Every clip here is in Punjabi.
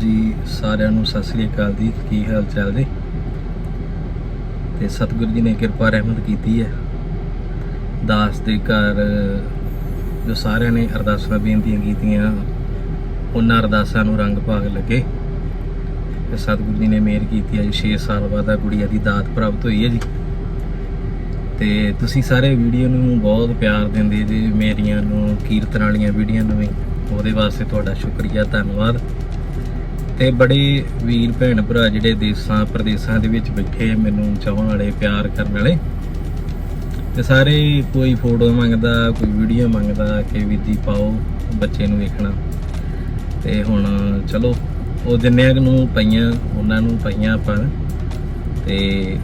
ਜੀ, ਸਾਰਿਆਂ ਨੂੰ ਸਤਿ ਸ੍ਰੀ ਅਕਾਲ ਜੀ। ਕੀ ਹਾਲ ਚਾਲ ਜੀ ਤੇ ਸਤਿਗੁਰੂ ਜੀ ਨੇ ਕਿਰਪਾ ਰਹਿਮਤ ਕੀਤੀ ਹੈ। ਦਾਸ ਦੇ ਘਰ, ਜੋ ਸਾਰਿਆਂ ਨੇ ਅਰਦਾਸਾਂ ਬੇਨਤੀਆਂ ਕੀਤੀਆਂ, ਉਹਨਾਂ ਅਰਦਾਸਾਂ ਨੂੰ ਰੰਗ ਭਾਗ ਲੱਗੇ। ਤੇ ਸਤਿਗੁਰੂ ਜੀ ਨੇ ਮਿਹਰ ਕੀਤੀ ਹੈ ਜੀ 6 ਸਾਲ ਬਾਅਦ ਆ ਗੁੜੀਆ ਦੀ ਦਾਤ ਪ੍ਰਾਪਤ ਹੋਈ ਹੈ ਜੀ। ਤੇ ਤੁਸੀਂ ਸਾਰੇ ਵੀਡੀਓ ਨੂੰ ਬਹੁਤ ਪਿਆਰ ਦਿੰਦੇ ਜੀ, ਮੇਰੀਆਂ ਨੂੰ, ਕੀਰਤਨ ਵਾਲੀਆਂ ਵੀਡੀਓ ਨੂੰ ਵੀ। ਉਹਦੇ ਵਾਸਤੇ ਤੁਹਾਡਾ ਸ਼ੁਕਰੀਆ, ਧੰਨਵਾਦ। ਤੇ ਬੜੇ ਵੀਰ ਭੈਣ ਭਰਾ ਜਿਹੜੇ ਦੇਸਾਂ ਪ੍ਰਦੇਸਾਂ ਦੇ ਵਿੱਚ ਬੈਠੇ ਮੈਨੂੰ ਚਾਹਣ ਵਾਲੇ, ਪਿਆਰ ਕਰਨ ਵਾਲੇ। ਤੇ ਸਾਰੇ ਕੋਈ ਫੋਟੋ ਮੰਗਦਾ, ਕੋਈ ਵੀਡੀਓ ਮੰਗਦਾ, ਕਿ ਵੀਰ ਜੀ ਪਾਓ ਬੱਚੇ ਨੂੰ ਵੇਖਣਾ। ਤੇ ਹੁਣ ਚਲੋ, ਉਹ ਜਿੰਨਿਆਂ ਨੂੰ ਪਈਆਂ, ਉਹਨਾਂ ਨੂੰ ਪਈਆਂ ਆਪਾਂ। ਤੇ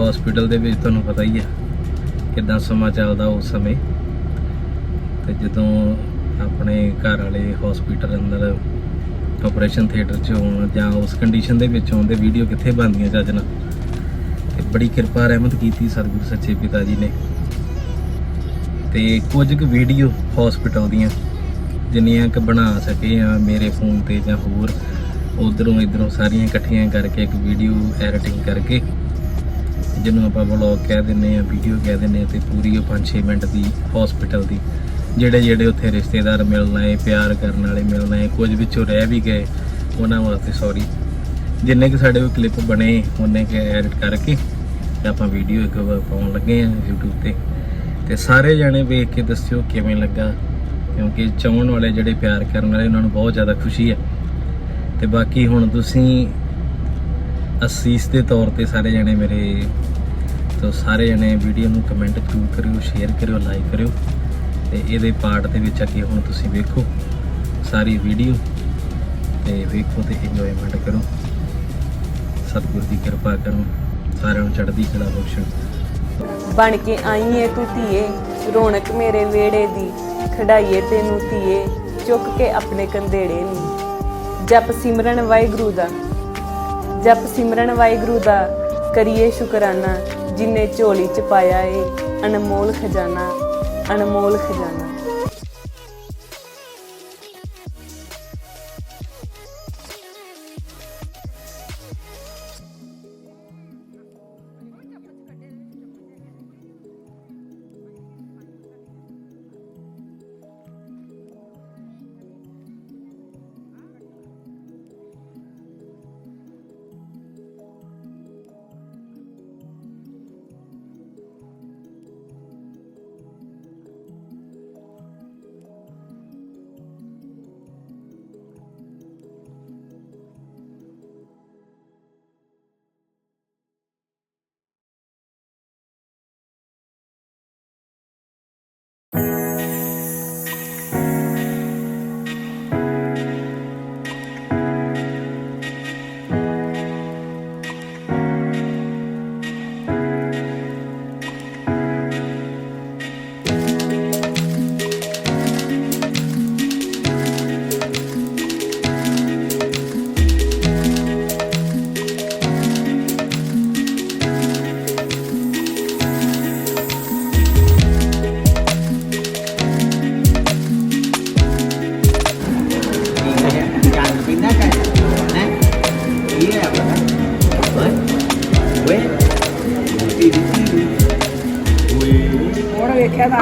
ਹਸਪੀਟਲ ਦੇ ਵਿੱਚ ਤੁਹਾਨੂੰ ਪਤਾ ਹੀ ਆ, ਕਿਦਾਂ ਸਮਾਂ ਚੱਲਦਾ ਉਸ ਸਮੇਂ। ਤੇ ਜਦੋਂ ਆਪਣੇ ਘਰ ਵਾਲੇ ਹਸਪੀਟਲ ਅੰਦਰ ਆਪਰੇਸ਼ਨ ਥੀਏਟਰ 'ਚ ਹੋਣ ਜਾਂ ਉਸ ਕੰਡੀਸ਼ਨ ਦੇ ਵਿੱਚ ਹੋਣ ਤੇ ਵੀਡੀਓ ਕਿੱਥੇ ਬਣਦੀਆਂ ਚੱਜ ਨਾਲ। ਤੇ ਬੜੀ ਕਿਰਪਾ ਰਹਿਮਤ ਕੀਤੀ ਸਤਿਗੁਰੂ ਸੱਚੇ ਪਿਤਾ ਜੀ ਨੇ। ਤੇ ਕੁਝ ਕੁ ਵੀਡੀਓ ਹਸਪੀਟਲ ਦੀਆਂ, ਜਿੰਨੀਆਂ ਕਿ ਬਣਾ ਸਕੇ ਆ ਮੇਰੇ ਫੋਨ ਤੇ ਜਾਂ ਹੋਰ, ਉਧਰੋਂ ਇਧਰੋਂ ਸਾਰੀਆਂ ਇਕੱਠੀਆਂ ਕਰਕੇ ਇੱਕ ਵੀਡੀਓ ਐਡੀਟਿੰਗ ਕਰਕੇ, ਜਿਹਨੂੰ ਆਪਾਂ ਵਲੌਗ ਕਹਿ ਦਿੰਨੇ ਆ ਵੀਡੀਓ ਕਹਿ ਦਿੰਨੇ ਆ, ਤੇ ਪੂਰੀ ਉਹ 5-6 ਮਿੰਟ ਦੀ ਹਸਪੀਟਲ ਦੀ ਜਿਹੜੇ ਜਿਹੜੇ ਉੱਥੇ ਰਿਸ਼ਤੇਦਾਰ ਮਿਲਣ ਆਏ, ਪਿਆਰ ਕਰਨ ਵਾਲੇ ਮਿਲਣ ਆਏ, ਕੁਝ ਵਿੱਚੋਂ ਰਹਿ ਵੀ ਗਏ, ਉਹਨਾਂ ਵਾਸਤੇ ਸੌਰੀ ਜਿੰਨੇ ਕਿ ਸਾਡੇ ਕੋਲ ਕਲਿੱਪ ਬਣੇ, ਉਹਨੇ ਕਿ ਐਡਿਟ ਕਰਕੇ ਤੇ ਆਪਾਂ ਵੀਡੀਓ ਇੱਕ ਵਾਰ ਪਾਉਣ ਲੱਗੇ ਆ YouTube ਤੇ। ਤੇ ਸਾਰੇ ਜਣੇ ਵੇਖ ਕੇ ਦੱਸਿਓ ਕਿਵੇਂ ਲੱਗਾ, ਕਿਉਂਕਿ ਚਾਹਣ ਵਾਲੇ ਜਿਹੜੇ ਪਿਆਰ ਕਰਨ ਵਾਲੇ, ਉਹਨਾਂ ਨੂੰ ਬਹੁਤ ਜ਼ਿਆਦਾ ਖੁਸ਼ੀ ਹੈ। ਤੇ ਬਾਕੀ ਹੁਣ ਤੁਸੀਂ ਅਸੀਸ ਦੇ ਤੌਰ ਤੇ ਸਾਰੇ ਜਣੇ ਮੇਰੇ ਤੋਂ ਸਾਰੇ ਜਣੇ ਵੀਡੀਓ ਨੂੰ ਕਮੈਂਟ ਜ਼ਰੂਰ ਕਰਿਓ ਸ਼ੇਅਰ ਕਰਿਓ ਲਾਈਕ ਕਰਿਓ। ਤੇ ਇਹਦੇ ਪਾਰਟ ਦੇ ਵਿੱਚ ਅੱਗੇ ਹੁਣ ਤੁਸੀਂ ਵੇਖੋ ਸਾਰੀ ਵੀਡੀਓ ਤੇ ਵੇਖੋ ਤੇ ਇੰਜੋਇਮੈਂਟ ਕਰੋ। ਸਤਿਗੁਰ ਦੀ ਕਿਰਪਾ ਕਰੋ, ਸਾਰਿਆਂ ਨੂੰ ਚੜ੍ਹਦੀ ਕਲਾ ਬਖਸ਼ਣ। ਬਣ ਕੇ ਆਈ ਏ ਤੂੰ ਧੀਏ, ਰੌਣਕ ਮੇਰੇ ਵੇੜੇ ਦੀ ਖੜਾਈਏ ਤੈਨੂੰ ਧੀਏ, ਚੁੱਕ ਕੇ ਆਪਣੇ ਕੰਧੇੜੇ ਨੂੰ। ਜਪ ਸਿਮਰਨ ਵਾਹਿਗੁਰੂ ਦਾ, ਜਪ ਸਿਮਰਨ ਵਾਹਿਗੁਰੂ ਦਾ, ਕਰੀਏ ਸ਼ੁਕਰਾਨਾ, ਜਿਨੇ ਝੋਲੀ ਚ ਪਾਇਆ ਏ ਅਨਮੋਲ ਖਜ਼ਾਨਾ। ਅਨਮੋਲ ਖਜ਼ਾਨਾ Jangan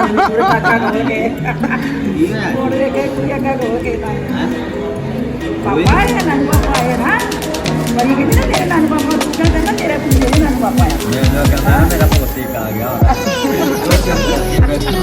ਵੇਖਿਆ ਤਾਂ ਪੂਰੇ ਕਾਕਾ ਖੋਲ ਕੇ Iya. ਹੁਣ ਵੇਖਿਆ ਕੁੜੀ ਅੱਗਾ ਖੋਲ ਕੇ ਤਾਂ Hah? ਪਾਪਾ ਹੈ ਨਾਨੂ ਪਾਪਾ ਹੈ ਨਾ ਮਰੀ ਕਿਤੇ ਨਾ ਤੇਰੇ ਨਾਨੂ ਪਾਪਾ ਤੂੰ ਕਹਿੰਦਾ ਨਾ ਤੇਰਾ ਕੁੜੀ ਦੇ ਨਾਨੂ ਪਾਪਾ ਹੈ Dia kata mereka putih kagak. ਚਲੋ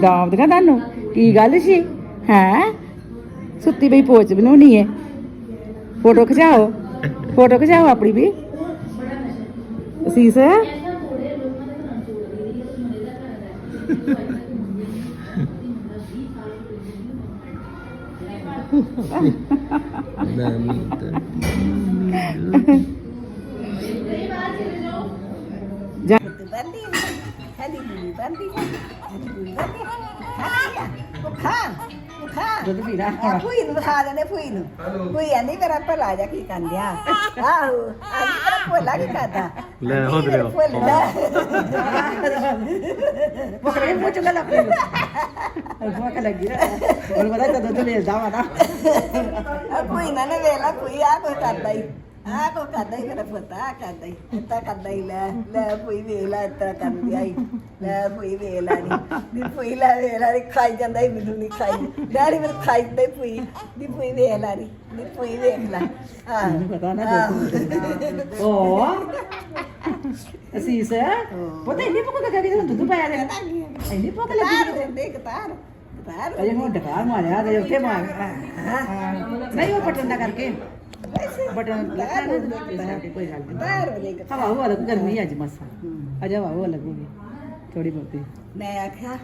ਦਾਵਦਗਾ ਤੁਹਾਨੂੰ ਕੀ ਗੱਲ ਸੀ? ਹੈ? ਸੁੱਤੀ ਪਈ ਪੋਚ ਬਣਾਉਣੀ ਹੈ ਫੋਟੋ ਖਿਚਾਓ। ਫੋਟੋ ਖਿਚਾਓ ਆਪਣੀ ਵੀ। ਅਸੀਸ? ਜਾ ਬੰਦੀ ਹਲੀ ਬੁਲੀ ਬੰਦੀ ਹਲੀ ਬੁਲੀ ਬੰਦੀ ਉਹ ਖਾ ਉਹ ਖਾ। ਦੁੱਧ ਪੀਣਾ ਆ ਫੂਈ ਨੂੰ ਖਾ ਦੇਣੇ ਫੂਈ ਨੂੰ। ਫੂਈ ਆਂਦੀ ਮੇਰਾ ਭਲਾ ਜਾ ਕੀ ਕੰਦਿਆ ਆਹੋ ਆਂਦੀ ਮੇਰਾ ਭੋਲਾ ਕੀ ਕਰਦਾ? ਲੈ ਹੋ ਦਰਿਓ ਭੋਲਾ। ਪਕੜੇ ਪੋਚ ਲੈ ਲੱਗ ਪਈ ਭੁੱਖ ਲੱਗੀ ਹੁਣ ਪਤਾ ਤਾਂ ਦੁੱਧ ਮਿਲਦਾ ਵਾ ਨਾ। ਆ ਫੂਈ ਨਾ ਨੇ ਵੇਲਾ ਫੂਈ ਆ ਕੋ ਕਰਦਾ ਹੀ ਆ ਕੋ ਕਰਦਾ ਹੀ ਮੇਰਾ ਪੁੱਤ ਕਰਦਾ ਹੀ ਇੱਤਾ ਕਰਦਾ ਹੀ ਲੈ ਲੈ ਫੂਈ ਵੇਲਾ ਇੱਤਾ ਕਰਦੀ ਆਈ ਲੈ ਫੂਈ ਵੇਲਾ ਨਹੀਂ ਦੀ ਫੂਈ ਲੈ ਵੇਲਾ ਨਹੀਂ ਖਾਈ ਜਾਂਦਾ ਹੀ ਮੈਨੂੰ ਨਹੀਂ ਖਾਈ ਡੈਡੀ ਮੈਨੂੰ ਖਾਈ ਜਾਂਦਾ ਹੀ ਫੂਈ ਦੀ ਫੂਈ ਵੇਲਾ ਨਹੀਂ ਦੀ ਫੂਈ ਵੇਖ ਲੈ ਆ ਪਤਾ ਨਾ ਓ ਅਸੀਸ ਪਤਾ ਇੰਨੀ ਭੁੱਖ ਲੱਗੀ ਤੈਨੂੰ ਦੁੱਧ ਪਾਇਆ ਦੇ ਇੰਨੀ ਭੁੱਖ ਲੱਗੀ ਤਾਰ ਦਿੰਦੇ ਕਤਾਰ ਕਤਾਰ ਅਜੇ ਹੁਣ ਡਕਾਰ ਮਾਰਿਆ ਤੇ ਉੱਥੇ ਮਾਰ ਨਹੀਂ ਉਹ ਦਾ ਕਰਕੇ ਬਟਨ ਲੱਗਾ ਨਾ ਤਾਂ ਕਿ ਕੋਈ ਗੱਲ ਨਹੀਂ। ਹਵਾ ਹਵਾ ਲੱਗ ਗਰਮੀ ਅੱਜ ਮਸਾ। ਅਜਾ ਹਵਾ ਹਵਾ ਲੱਗੂਗੀ। ਥੋੜੀ ਬਹੁਤੀ। ਮੈਂ ਆਖਿਆ